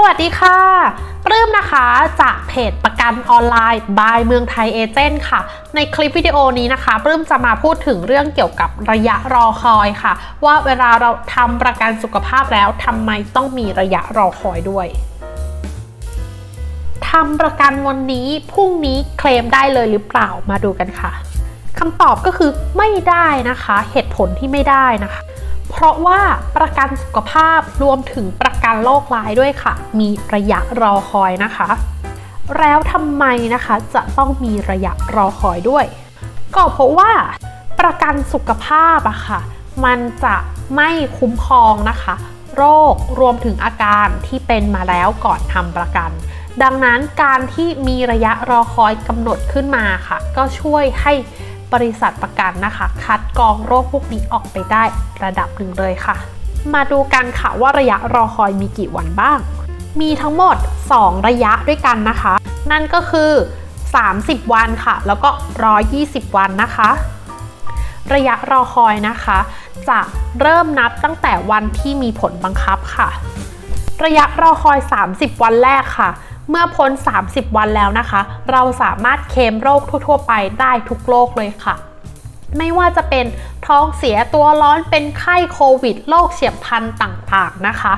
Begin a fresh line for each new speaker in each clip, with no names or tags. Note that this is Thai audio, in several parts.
สวัสดีค่ะ ปลื้มนะคะจากเพจประกันออนไลน์บายเมืองไทยเอเจนต์ค่ะ ในคลิปวิดีโอนี้นะคะ ปลื้มจะมาพูดถึงเรื่องเกี่ยวกับระยะรอคอยค่ะ ว่าเวลาเราทำประกันสุขภาพแล้วทำไมต้องมีระยะรอคอยด้วยทำประกันวันนี้พรุ่งนี้เคลมได้เลยหรือเปล่ามาดูกันค่ะคำตอบก็คือไม่ได้นะคะ เหตุผลที่ไม่ได้นะคะ เพราะว่าประกันสุขภาพรวมถึงประกันโรคร้ายด้วยค่ะ มีระยะรอคอยนะคะ แล้วทำไมนะคะจะต้องมีระยะรอคอยด้วย ก็เพราะว่าประกันสุขภาพอะค่ะ มันจะไม่คุ้มครองนะคะ โรครวมถึงอาการที่เป็นมาแล้วก่อนทำประกัน ดังนั้นการที่มีระยะรอคอยกำหนดขึ้นมาค่ะ ก็ช่วยให้ บริษัทประกันนะคะ คัดกรองโรคพวกนี้ออกไปได้ระดับหนึ่งเลยค่ะ มาดูกันค่ะว่าระยะรอคอยมีกี่วันบ้าง มีทั้งหมด 2 ระยะด้วยกันนะคะ นั่นก็คือ 30 วันค่ะ แล้วก็ 120 วันนะคะ ระยะรอคอยนะคะ จะเริ่มนับตั้งแต่วันที่มีผลบังคับค่ะ ระยะรอคอย 30 วันแรกค่ะ เมื่อพ้น 30 วันแล้วนะคะ เราสามารถเคลมโรคทั่ว ๆ ไปได้ทุกโรคเลยค่ะ ไม่ว่าจะเป็นท้องเสียตัวร้อนเป็นไข้โควิดโรคเฉียบพลันต่างๆนะคะ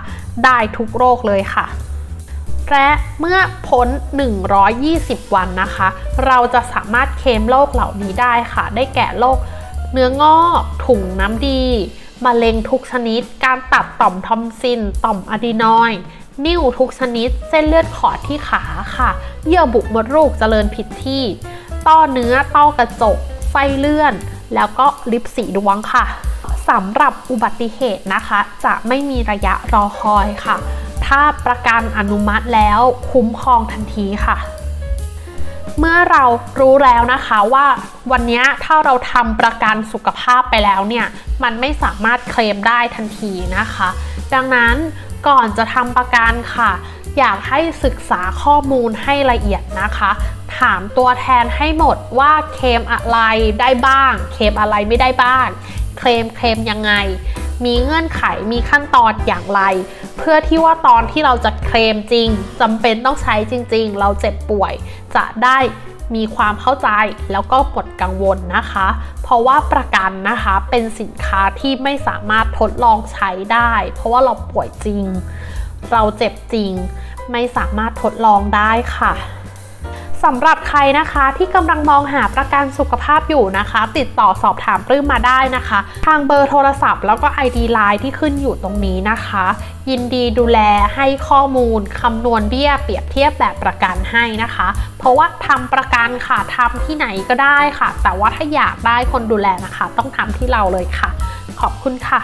ได้ทุกโรคเลยค่ะและเมื่อพ้น 120 วันนะคะ เราจะสามารถเคลมโรคเหล่านี้ได้ค่ะ ได้แก่โรคเนื้องอกถุงน้ำดีมะเร็งทุกชนิด การตัดต่อมทอมซิน ต่อมอะดีนอยด์ นิ่วทุกชนิด เส้นเลือดขอดที่ขาค่ะ เยื่อบุมดลูกเจริญผิดที่ ต้อเนื้อ ต้อกระจก ไส้เลื่อน แล้วก็ลิปสีดวงค่ะสำหรับอุบัติเหตุนะคะ จะไม่มีระยะรอคอยค่ะ ถ้าประกันอนุมัติแล้วคุ้มครองทันทีค่ะเมื่อเรารู้แล้วนะคะว่าวันนี้ถ้าเราทำประกันสุขภาพไปแล้วเนี่ย มันไม่สามารถเคลมได้ทันทีนะคะ ดังนั้น ก่อนจะทำประกันค่ะ อยากให้ศึกษาข้อมูลให้ละเอียดนะคะ ถามตัวแทนให้หมดว่าเคลมอะไรได้บ้าง เคลมอะไรไม่ได้บ้าง เคลมเคลมยังไง มีเงื่อนไขมีขั้นตอนอย่างไร เพื่อที่ว่าตอนที่เราจะเคลมจริงจำเป็นต้องใช้จริง ๆ เราเจ็บป่วยจะได้ มีความเข้าใจแล้วก็ปลดกังวลนะคะ เพราะว่าประกันนะคะเป็นสินค้าที่ไม่สามารถทดลองใช้ได้ เพราะว่าเราป่วยจริง เราเจ็บจริง ไม่สามารถทดลองได้ค่ะ สำหรับใครนะคะที่กำลังมองหาประกันสุขภาพอยู่นะคะ ติดต่อสอบถามปลื้มมาได้นะคะ ทางเบอร์โทรศัพท์แล้วก็ ID Line ที่ขึ้นอยู่ตรงนี้นะคะ ยินดีดูแลให้ข้อมูลคำนวณเบี้ยเปรียบเทียบแบบประกันให้นะคะ เพราะว่าทำประกันค่ะทำที่ไหนก็ได้ค่ะ แต่ว่าถ้าอยากได้คนดูแลนะคะ ต้องทำที่เราเลยค่ะ ขอบคุณค่ะ